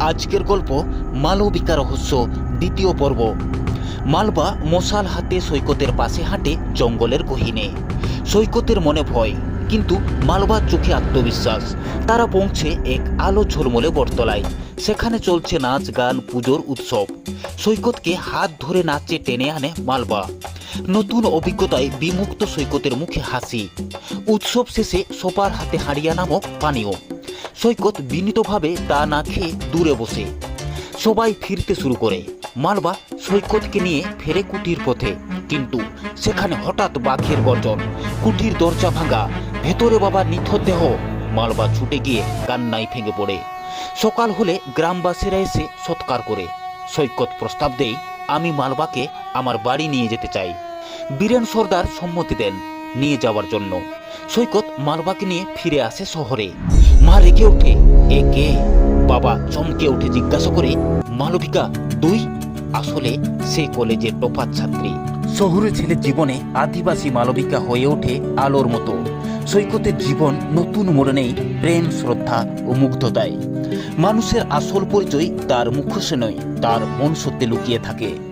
আজকের গল্প মালবিকা রহস্য, দ্বিতীয় পর্ব। মালবা মশাল হাতে সৈকতের পাশে হাঁটে জঙ্গলের গহীনে। সৈকতের মনে ভয়, কিন্তু মালবার চোখে আত্মবিশ্বাস। তারা পৌঁছে এক আলো ঝলমলে বটতলায়। সেখানে চলছে নাচ, গান, পুজোর উৎসব। সৈকতকে হাত ধরে নাচে টেনে আনে মালবা। নতুন অভিজ্ঞতায় বিমুক্ত সৈকতের মুখে হাসি। উৎসব শেষে সোপার হাতে হাড়িয়া নামক পানীয়। সৈকত বিনীতভাবে তা না খেয়ে দূরে বসে। সবাই ফিরতে শুরু করে। মালবা সৈকতকে নিয়ে ফেরে কুটির পথে। কিন্তু সেখানে হঠাৎ বাঘের গর্জন। কুটির দরজা ভাঙা। ভেতরে বাবার নিথর দেহ। মালবা ছুটে গিয়ে কান্নায় ভেঙে পড়ে। সকাল হলে গ্রামবাসীরা এসে সৎকার করে। সৈকত প্রস্তাব দেই, আমি মালবাকে আমার বাড়ি নিয়ে যেতে চাই। বীরেন সর্দার সম্মতি দেন নিয়ে যাওয়ার জন্য। সৈকত মালবাকে নিয়ে ফিরে আসে শহরে। মা রেগে ওঠে। এ কে? বাবা চমকে উঠে জিজ্ঞাসা করে মালবিকা দুই আসলে সে কলেজের টপার ছাত্রী। শহুরে ছেলের জীবনে আদিবাসী মালবিকা হয়ে ওঠে আলোর মতো। সৈকতের জীবন নতুন মোড় নেই প্রেম, শ্রদ্ধা ও মুগ্ধতায়। মানুষের আসল পরিচয় তার মুখোশে নয়, তার মন সত্যি লুকিয়ে থাকে।